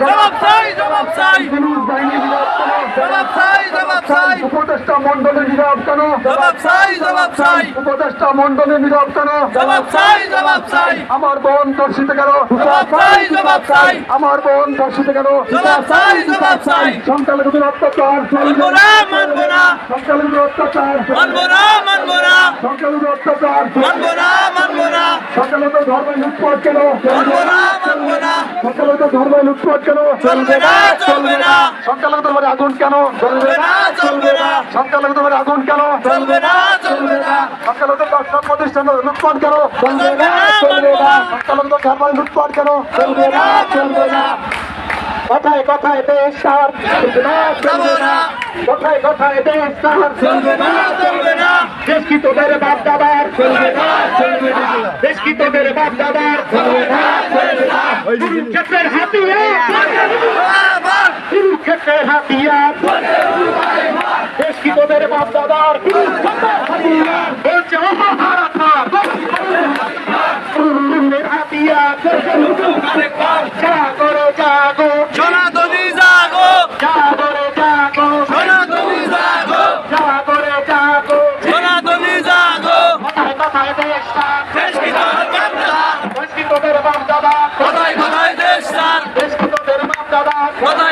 জবাব চাই জবাব চাই উপদেষ্টা মন্ডলের নীরব কেন? জবাব জবাব চাই। উপদেষ্টা মন্ডলের নীরব কেন? আমার বোন ধর্ষিত কেন? জবাব চাই আমার বোন ধর্ষিত কেন? সংখ্যালঘুদের অত্যাচার সংখ্যালঘুদের অত্যাচার সংখ্যালঘুদের অত্যাচার সংখ্যালঘুদের ধর্মে লুটপাট কেন? সংখ্যালঘুদের ধর্মে লুটপাট কেন? চলবে না চলবে না। সংখ্যালঘুদের আগুন কেন? সংখ্যালঘুদের আগুন কেন? চলবে না চলবে না। সংখ্যালঘুদের ব্যবসা প্রতিষ্ঠান লুটপাট কেন? চলবে না চলবে না। সংখ্যালঘুদের বাড়ি লুটপাট কেন? চলবে না চলবে না। কথায় কথায় দেশ সার। চলবে না যাব না। কথায় কথায় দেশ সার। চলবে না চলবে না। দেশ কি তোদের বাপ দাদার? চলবে না চলবে না। দেশ কি তোদের বাপ দাদার? চলবে না। তোদের বাপ হাতিয়ার বলছে ও হারাতার কুরুক্ষেত্রের হাতিয়ার জাগো। জাগো। সনাতনী জাগো। জাগো জাগো। সনাতনী জাগো। জাগো জাগো সনাতনী জাগো। কথায় কথায় দেশ সার দেশ কি তোর বাপদাদা দেশ কি তোদের বাপ দাদার কোথায় কোথায় দেশ তার। দেশ কি তোদের বাপ কোথায়